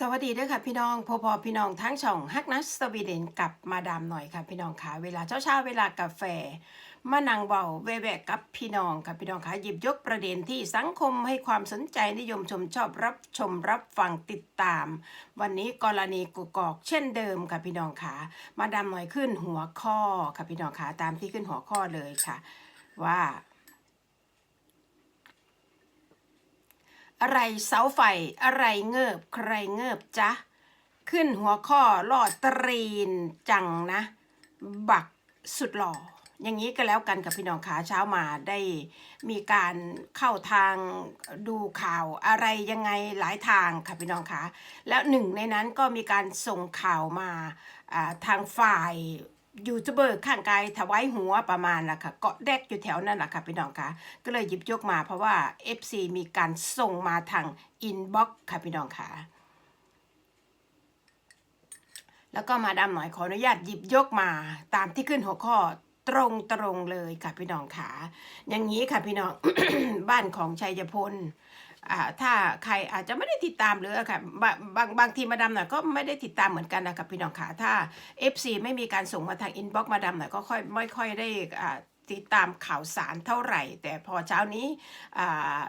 สวัสดีด้วยค่ะพี่น้องพอพอพี่น้องทั้งช่องฮักนัสสวีเดนกับมาดามหน่อยค่ะพี่น้องค่ะเวลาเช้าเช้าๆเวลากาแฟมานั่งเบาแวะๆกับพี่น้องค่ะพี่น้องค่ะหยิบยกประเด็นที่สังคมให้ความสนใจนิยมชมชอบรับชมรับฟังติดตาม วันนี้กรณีกุกอกเช่นเดิมค่ะพี่น้องค่ะมาดามหน่อยขึ้นหัวข้อค่ะพี่น้องค่ะตามที่ขึ้นหัวข้อเลยค่ะ ว่า อะไรเสาไฟอะไรเงิบใครเงิบจ๊ะ ขึ้นหัวข้อลอดตรีนจังนะ บักสุดหล่อ อย่างนี้ก็แล้วกันกับพี่น้องขาเช้ามาได้มีการเข้าทางดูข่าวอะไรยังไงหลายทางค่ะพี่น้องขาแล้วหนึ่งในนั้นก็มีการส่งข่าวมาอ่าทางฝ่าย ยูทูบเบอร์ข้างกายถวายหัวประมาณละค่ะเกาะแดกอยู่แถวนั่นแหละค่ะพี่น้องคะก็เลยหยิบยกมาเพราะว่า FC มีการส่งมาทางอินบ็อกซ์ค่ะพี่น้องคะแล้วก็มาดามหน่อยขออนุญาตหยิบยกมาตามที่ขึ้นหัวข้อตรงตรงๆเลยค่ะพี่น้องขาอย่างนี้ค่ะพี่น้อง บ้านของชัยพล ถ้าใครอาจจะไม่ได้ติดตามหรือค่ะบางบางบางทีมาดามหน่อยก็ไม่ได้ติดตามเหมือนกันนะครับพี่น้องขาถ้า FC ไม่มีการส่งมาทางอินบ็อกซ์มาดามหน่อยก็ค่อยไม่ค่อยได้อ่าติดตามข่าวสารเท่าไหร่ แต่พอเช้านี้อ่า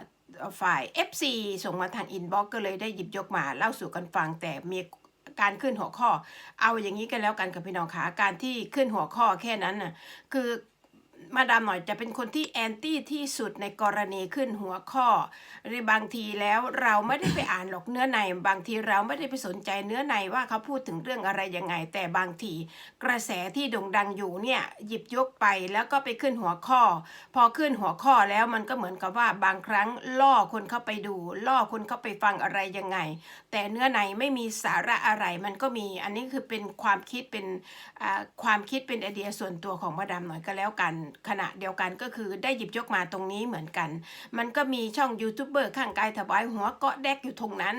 ฝ่าย FC ส่งมาทางอินบ็อกซ์ก็เลยได้หยิบยกมาเล่าสู่กันฟังแต่มีการขึ้นหัวข้อ เอาอย่างนี้กันแล้วกันกับพี่น้องขาการที่ขึ้นหัวข้อแค่นั้นน่ะคือ มาดามหน่อยจะเป็นคนที่แอนตี้ที่สุดในกรณีขึ้นหัวข้อหรือบางทีแล้วเราไม่ได้ไปอ่านหรอกเนื้อในบางทีเราไม่ได้ไปสนใจเนื้อในว่าเขาพูดถึงเรื่องอะไรยังไง แต่บางทีกระแสที่โด่งดังอยู่เนี่ยหยิบยกไปแล้วก็ไปขึ้นหัวข้อ พอขึ้นหัวข้อแล้วมันก็เหมือนกับว่าบางครั้งล่อคนเข้าไปดู ล่อคนเข้าไปฟังอะไรยังไง แต่เนื้อในไม่มีสาระอะไรมันก็มี อันนี้คือเป็นความคิดเป็นความคิดเป็นไอเดียส่วนตัวของมาดามหน่อยก็แล้วกันขณะเดียวกันก็คือได้หยิบยกมาตรงนี้เหมือนกัน มันก็มีช่องยูทูบเบอร์ข้างกายถวายหัวเกาะแดกอยู่ตรงนั้น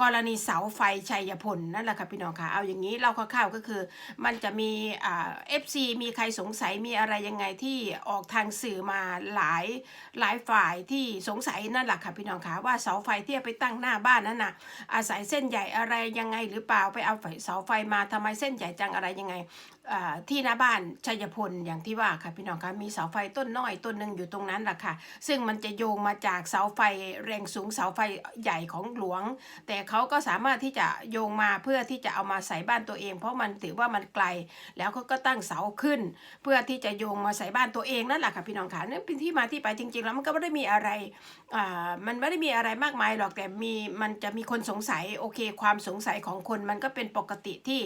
กรณีเสาไฟชัยพลนั่นแหละค่ะพี่น้องค่ะเอาอย่างนี้เราคร่าวๆก็คือ มันจะมีเอฟซีมีใครสงสัยมีอะไรยังไงที่ออกทางสื่อมาหลายหลายฝ่ายที่สงสัยนั่นแหละค่ะพี่น้องค่ะว่าเสาไฟที่ไปตั้งหน้าบ้านนั้นน่ะอาศัยเส้นใหญ่อะไรยังไงหรือเปล่าไปเอาเสาไฟมาทำไมเส้นใหญ่จังอะไรยังไง ที่หน้าบ้านชัยพลอย่างที่ว่าค่ะพี่น้องคะมีเสาไฟต้นน้อยต้นหนึ่งอยู่ตรงนั้นแหละค่ะ ซึ่งมันจะโยงมาจากเสาไฟแรงสูงเสาไฟใหญ่ของหลวง แต่เขาก็สามารถที่จะโยงมาเพื่อที่จะเอามาใส่บ้านตัวเอง เพราะมันถือว่ามันไกล แล้วเขาก็ตั้งเสาขึ้น เพื่อที่จะโยงมาใส่บ้านตัวเองนั่นแหละค่ะพี่น้องค่ะนั่นเป็นที่มาที่ไปจริง ๆ แล้วมันก็ไม่ได้มีอะไรมันไม่ได้มีอะไรมากมายหรอกแต่มีมันจะมีคนสงสัยโอเค ความสงสัยของคนมันก็เป็นปกติที่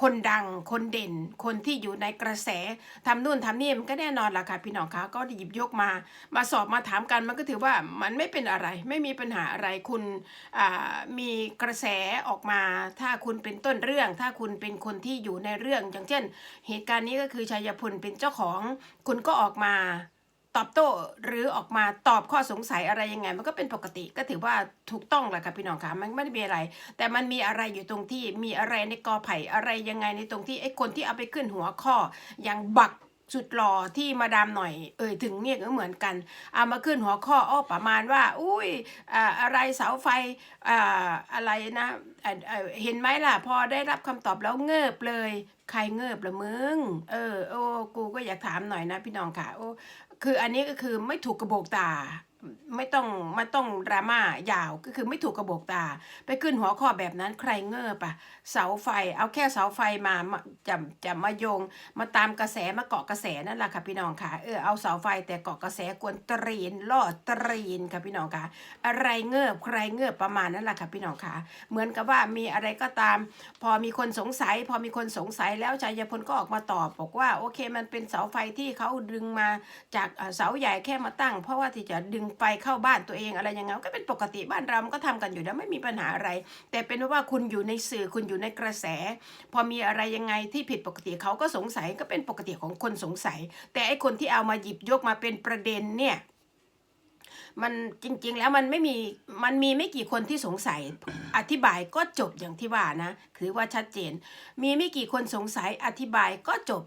คนดังคนเด่น คนที่อยู่ในกระแสทำนู่นทำนี่มันก็แน่นอนล่ะค่ะพี่น้องคะก็หยิบยกมา มาสอบมาถามกันมันก็ถือว่ามันไม่เป็นอะไร ไม่มีปัญหาอะไรคุณมีกระแสออกมา ถ้าคุณเป็นต้นเรื่อง ถ้าคุณเป็นคนที่อยู่ในเรื่อง อย่างเช่น เหตุการณ์นี้ก็คือชัยพลเป็นเจ้าของ คุณก็ออกมา ตอบโต้หรือออกมาตอบข้อสงสัยอะไรยังไง มันก็เป็นปกติก็ถือว่าถูกต้องแหละค่ะพี่น้องค่ะมันไม่ได้มีอะไร แต่มันมีอะไรอยู่ตรงที่มีอะไรในกอไผ่อะไรยังไงในตรงที่ไอ้คนที่เอาไปขึ้นหัวข้ออย่างบักสุดหล่อที่มาดามหน่อยเอ่ยถึงเนี่ยก็เหมือนกันเอามาขึ้นหัวข้ออ้อประมาณว่า อุ้ยอ่าอะไรเสาไฟอ่าอะไรนะเห็นไหมล่ะ พอได้รับคำตอบแล้วเงิบเลย ใครเงิบละมึง เออโอ้กูก็อยากถามหน่อยนะพี่น้องค่ะโอ้ คืออันนี้ก็คือไม่ถูกกระโบกตา ไม่ต้องไม่ต้องดราม่ายาวก็คือไม่ถูกกระโบกตา ไปขึ้นหัวข้อแบบนั้นใครเงิบอะเสาไฟ เอาแค่เสาไฟมาจะจะมาโยง มาตามกระแสมาเกาะกระแสนั่นแหละค่ะพี่น้องค่ะเออเอาเสาไฟแต่เกาะกระแสกวนตรีนล่อตรีนค่ะพี่น้องค่ะอะไรเงือบใครเงือบประมาณนั้นแหละค่ะพี่น้องค่ะ เหมือนกับว่ามีอะไรก็ตาม พอมีคนสงสัย พอมีคนสงสัยแล้วชัยพลก็ออกมาตอบบอกว่าโอเคมันเป็นเสาไฟที่เขาดึงมาจากเสาใหญ่แค่มาตั้ง เพราะว่าที่จะดึงไฟเข้าบ้านตัวเองอะไรอย่างเงี้ยก็เป็นปกติบ้านเรามันก็ทำกันอยู่แล้วไม่มีปัญหาอะไร แต่เป็นว่าคุณอยู่ในสื่อคุณอยู่ในกระแส พอมีอะไรยังไงที่ผิดปกติเขาก็สงสัยก็เป็นปกติของคนสงสัย แต่ไอคนที่เอามาหยิบยกมาเป็นประเด็นเนี่ยมันจริงๆแล้วมันไม่มีมันมีไม่กี่คนที่สงสัยอธิบายก็จบอย่างที่ว่านะ คือว่าชัดเจน มีไม่กี่คนสงสัยอธิบายก็จบ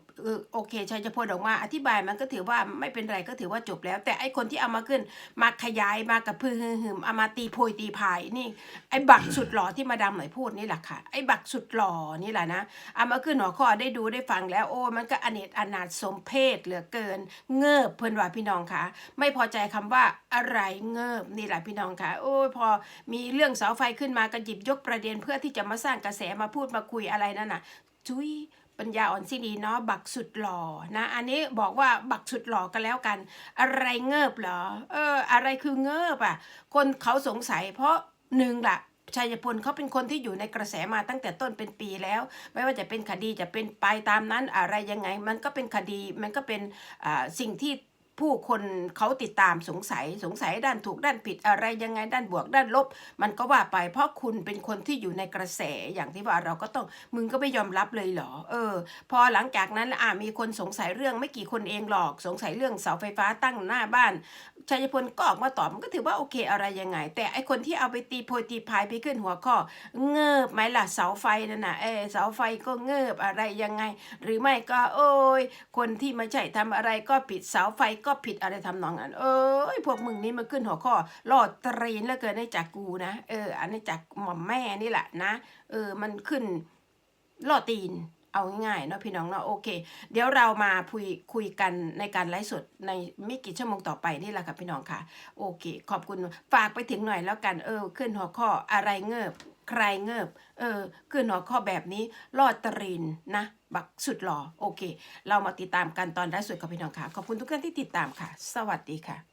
โอเคชัยพลออกมา อธิบายมันก็ถือว่าไม่เป็นไรก็ถือว่าจบแล้ว แต่ไอคนที่เอามาขึ้น มาขยายมากับพือหึมเอามาตีโพยตีพายนี่ ไอบักสุดหล่อที่มาดามหน่อยพูดนี่แหละค่ะ ไอบักสุดหล่อนี่แหละนะเอามาขึ้นหัวข้อได้ดูได้ฟังแล้วโอ้มันก็อเนจอนาถสมเพศเหลือเกิน เงิบเพิ่นว่าพี่น้องค่ะ ไม่พอใจคำว่าอะไรเงิบนี่แหละพี่น้องค่ะ โอ้พอมีเรื่องเสาไฟขึ้นมาก็หยิบยกประเด็นเพื่อที่จะมาสร้างกระแสมาพูดมาคุยอะไรนั่นน่ะจุ้ยปัญญาอ่อนสิดีเนาะบักสุดหล่อนะอันนี้บอกว่าบักสุดหล่อกันแล้วกัน อะไรเงิบเหรอ เออ อะไรคือเงิบอะ คนเขาสงสัย เพราะหนึ่งล่ะชัยพลเขาเป็นคนที่อยู่ในกระแสมาตั้งแต่ต้นเป็นปีแล้ว ไม่ว่าจะเป็นคดีจะเป็นไปตามนั้นอะไรยังไง มันก็เป็นคดีมันก็เป็นอ่าสิ่งที่ ผู้คนเขาติดตามสงสัยสงสัยด้านถูกด้านผิดอะไรยังไงด้านบวกด้านลบ มันก็ว่าไปเพราะคุณเป็นคนที่อยู่ในกระแสอย่างที่ว่าเราก็ต้องมึงก็ไม่ยอมรับเลยเหรอ เออ พอหลังจากนั้นอ่ามีคนสงสัยเรื่องไม่กี่คนเองหรอกสงสัยเรื่องเสาไฟฟ้าตั้งหน้าบ้าน ชัยพลก็ออกมาตอบมันก็ถือว่าโอเคอะไรยังไง แต่ไอคนที่เอาไปตีโพยตีพายไปขึ้นหัวข้อ เงิบไหมล่ะเสาไฟนั่นน่ะเออเสาไฟก็เงิบอะไรยังไง หรือไม่ก็ โอ้ย คนที่ม่ใช่ทำอะไรก็ผิดเสาไฟก็ผิดอะไรทำนองนั้นเอ้ยพวกมึงนี่มาขึ้นหัวข้อลอดตรีนแล้วเกินได้จากกูนะเอออันนี้จากหม่อมแม่นี่แหละนะ เออมันขึ้นล่อตีน เอาง่ายๆเนาะพี่น้องเนาะโอเค เดี๋ยวเรามาคุยคุยกันในการไลฟ์สดในไม่กี่ชั่วโมงต่อไปนี่แหละค่ะพี่น้องค่ะ โอเค ขอบคุณฝากไปถึงหน่อยแล้วกันเออ ขึ้นหัวข้ออะไรเงิบใครเงิบ เออ ขึ้นหัวข้อแบบนี้ลอดตรีนนะ บักสุดหล่อโอเค เรามาติดตามกันตอนไลฟ์สดกับพี่น้องค่ะ ขอบคุณทุกท่านที่ติดตามค่ะ สวัสดีค่ะ